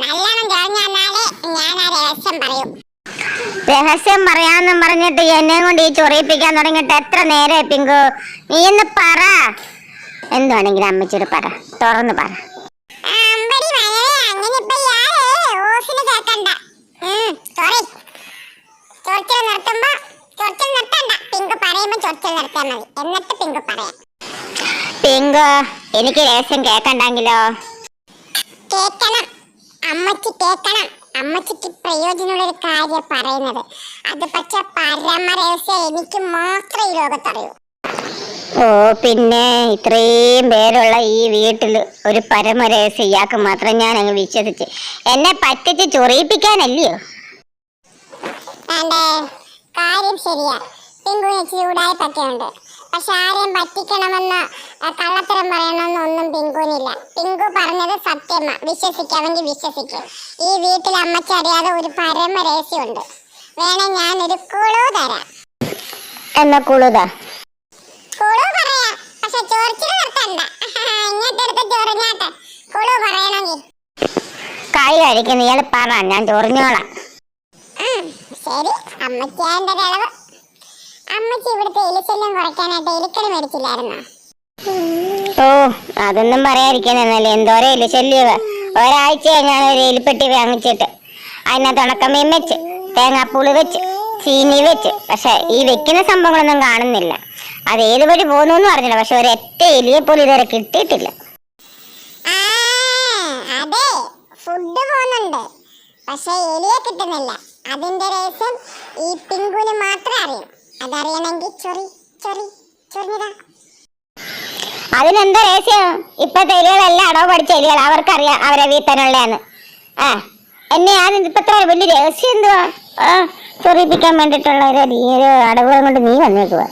നല്ലോണം ഞാൻ ആ രഹസ്യം പറയും. രഹസ്യം പറയാന്നും പറഞ്ഞിട്ട് എന്നെ കൊണ്ട് ഈ ചൊറിയിപ്പിക്കാൻ തുടങ്ങിയിട്ട് എത്ര നേരെ പിങ്കു? നീ ഒന്ന് പറ. എന്തുവാണെങ്കിലും അമ്മച്ചോട് പറ. തുറന്ന് പറ. പിങ്ക് എനിക്ക് രഹസ്യം കേക്കണ്ടെങ്കിലോ? കേക്കണം അമ്മച്ചി കേക്കണം. അമ്മച്ചിക്ക് പ്രയോജനമുള്ള ഒരു കാര്യം പറയുന്നത്. അത് പക്ഷെ പരമ രഹസ്യം എനിക്ക് മാത്രമേ ഈ ലോകത്തറിയൂ. ഓ പിന്നെ ഇത്രയും പേരുള്ള ഈ വീട്ടിൽ ഒരു പരമരഹസ്യം ഇയാൾക്ക് മാത്രം ഞാൻ അങ്ങ് വിശ്വസിച്ച്. എന്നെ പറ്റിച്ച് ചൊറിയിപ്പിക്കാനല്ലയോ? കാര്യം ശരിയാ. പിങ്കുവിന് ചൂടായി ഉണ്ട്. പക്ഷെ ആരെയും പറ്റിക്കണമെന്ന് കള്ളത്തരം പറയണമെന്ന് ഒന്നും പിങ്കുവിനില്ല. പിങ്കു പറഞ്ഞത് സത്യമാ. വിശ്വസിക്കാമെങ്കിൽ വിശ്വസിക്കും. ഈ വീട്ടിൽ അമ്മയ്ക്ക് അറിയാതെ ഒരു പരമ രഹസ്യമുണ്ട്. വേണേ ഞാൻ ഒരു കുളു തരാം. എന്നാ കുളുതാ കുളു പറയാം. പക്ഷെ ചോറിച്ചിൽ നിർത്തണ്ട. ഇങ്ങോട്ടെടുത്ത് ചൊറിഞ്ഞാട്ടെ. കുളു പറയണമെങ്കിൽ. കായ് കഴിക്കുന്ന ഇയാൾ പറ. ഞാൻ ചൊറിഞ്ഞോളാം. ശരി. അമ്മയ്ക്ക് എന്റെ ഇളവ് അമ്മച്ചി ഇവിടുത്തെ എലിശല്യം കുറയ്ക്കാനായിട്ട് എലിക്കറി മേടിച്ചില്ലായിരുന്നോ? ഓ അതൊന്നും പറയാതിരിക്കുന്നല്ലേ എന്തോരം ഇല്ല ശല്യവ ഒരാഴ്ച ഞാൻ ഒരു എലിപ്പെട്ടി വാങ്ങിച്ചിട്ട്. അതിനകത്ത് ഉണക്കമീൻ വെച്ച് തേങ്ങാപ്പുളി വെച്ച് ചീനി വെച്ച്. പക്ഷെ ഈ വെക്കുന്ന സംഭവങ്ങളൊന്നും കാണുന്നില്ല. അത് ഏത് വഴി പോകുന്നു എന്ന് പറഞ്ഞില്ല പക്ഷെ ഒരൊറ്റ എലിയെ പോലും ഇതുവരെ കിട്ടിയിട്ടില്ല. പക്ഷേ അതെ. ഫുഡ് പോകുന്നുണ്ട്. പക്ഷെ എലിയെ കിട്ടുന്നില്ല. അതിന്റെ രഹസ്യം ഈ പിങ്കുവിന് മാത്രമേ അറിയൂ. അതറിയണമെങ്കിൽ ചൊറി ചൊറി ചൊറിഞ്ഞതാ അതിനെന്താ രഹസ്യം? ഇപ്പത്തെ എലികളെല്ലാം അടവ് പഠിച്ച എലികൾ അവർക്കറിയാം അവരെ വീട്ടനുള്ളതാണ് ആ എന്നെ ഞാൻ ഇപ്പൊ ഇത്ര വലിയ രഹസ്യം എന്തുവാ? ആ ചൊറിയിപ്പിക്കാൻ വേണ്ടിട്ടുള്ള ഒരു നീ ഒരു അടവുകളും കൊണ്ട് നീ വന്നേക്കുക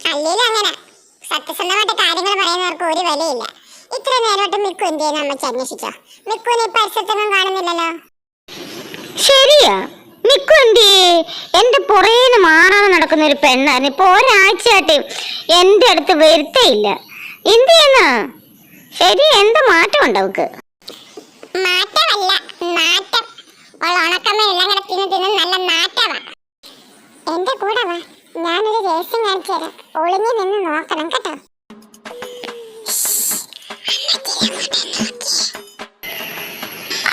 അല്ലേലും അങ്ങനെ. സത്യസന്ധമായിട്ട് കാര്യങ്ങൾ പറയുന്നവർക്ക് ഒരു വിലയില്ല. ഇത്ര നേരമായിട്ട് മിക്കു എന്ത് ചെയ്യുന്ന? അമ്മച്ചി അന്വേഷിച്ചോ. മിക്കുവിനെ ഈ പരിസരത്തൊന്നും കാണുന്നില്ലല്ലോ. ശരിയാ. മിക്കു എന്തി എന്റെ പുറേന്ന് മാറാതെ നടക്കുന്ന ഒരു പെണ്ണായിരുന്നു. ഇപ്പൊ ഒരാഴ്ചയായിട്ട് എന്റെ അടുത്ത് വരുത്തേയില്ല എന്ത് ചെയ്യുന്ന ശരി എന്ത് മാറ്റം ഉണ്ട് അവക്ക് മാറ്റമല്ല നാറ്റം ഉണക്കമ്മയെല്ലാം കൂടെ തിന്ന് തിന്ന് നല്ല നാറ്റമാ എന്റെ കൂടെ വാ. ഞാനൊരു രഹസ്യം കാണിച്ചു തരാം. ഒളിഞ്ഞു നിന്ന് നോക്കണം കേട്ടോ.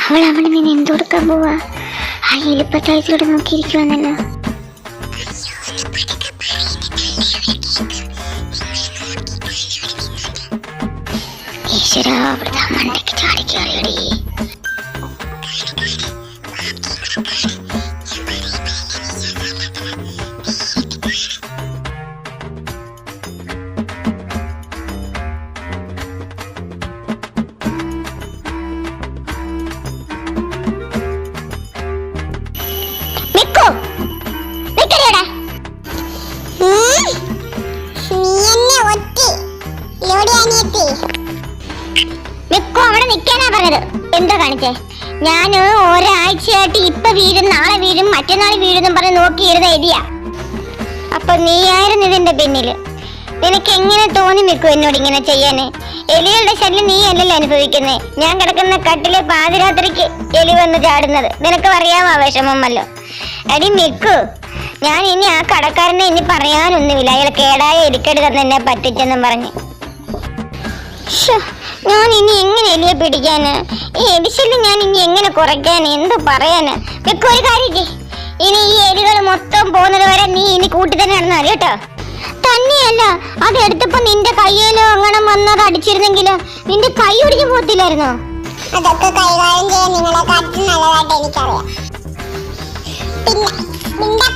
അവൾ അവിടെ നിന്ന് എന്ത് കൊടുക്കാൻ പോവാ? ആ എലിപ്പത്താഴ്ചയോടെ നോക്കിയിരിക്കുവാന്നല്ലോ. ഈശ്വര മിക്കടിയുടെ നീ എന്നെ പറഞ്ഞത്. എന്താ കാണിച്ചേ? ഞാൻ ഒരാഴ്ചയായിട്ട് ഇപ്പൊ വീഴും നാളെ വീഴും മറ്റന്നാൾ വീഴും പറഞ്ഞ് നോക്കിയിരുന്ന എലിയാ അപ്പൊ നീയായിരുന്നു ഇതിന്റെ പിന്നിൽ. നിനക്ക് എങ്ങനെ തോന്നി നിൽക്കും എന്നോട് ഇങ്ങനെ ചെയ്യാന്? എലികളുടെ ശല്യം നീ അല്ലല്ലോ അനുഭവിക്കുന്നേ. ഞാൻ കിടക്കുന്ന കട്ടിലെ പാതിരാത്രിക്ക് എലി വന്ന് ചാടുന്നത്. നിനക്ക് അറിയാമോ വിഷമമല്ലോ? അടി മിക്കു ഞാൻ ഇനി ആ കടക്കാരനെ ഇനി പറയാനൊന്നുമില്ല. അയാൾ കേടായ എലിക്കടി തന്നെ എന്നെ പറ്റിച്ചെന്നും പറഞ്ഞു. ഞാൻ ഇനി എങ്ങനെ എലിയെ പിടിക്കാന്? ഈ എലിശല്യം ഞാൻ ഇനി എങ്ങനെ കുറയ്ക്കാന്? എന്ത് പറയാന്? മിക്ക ഒരു കാര്യം ഇനി ഈ എലികൾ മൊത്തം പോകുന്നത് വരെ നീ ഇനി കൂട്ടി തന്നെ നടന്നാൽ കേട്ടോ. തന്നെയല്ല. അത് എടുത്തപ്പോ നിന്റെ കയ്യിലോ അങ്ങനെ വന്നത് അടിച്ചിരുന്നെങ്കിൽ നിന്റെ കൈ ഒടിഞ്ഞു പോത്തില്ലായിരുന്നോ അതൊക്കെ കൈകാര്യം ചെയ്യാൻ നിങ്ങളെ കാട്ടും നല്ലതായിട്ട് എനിക്കറിയാം. പിന്നെ നിന്റെ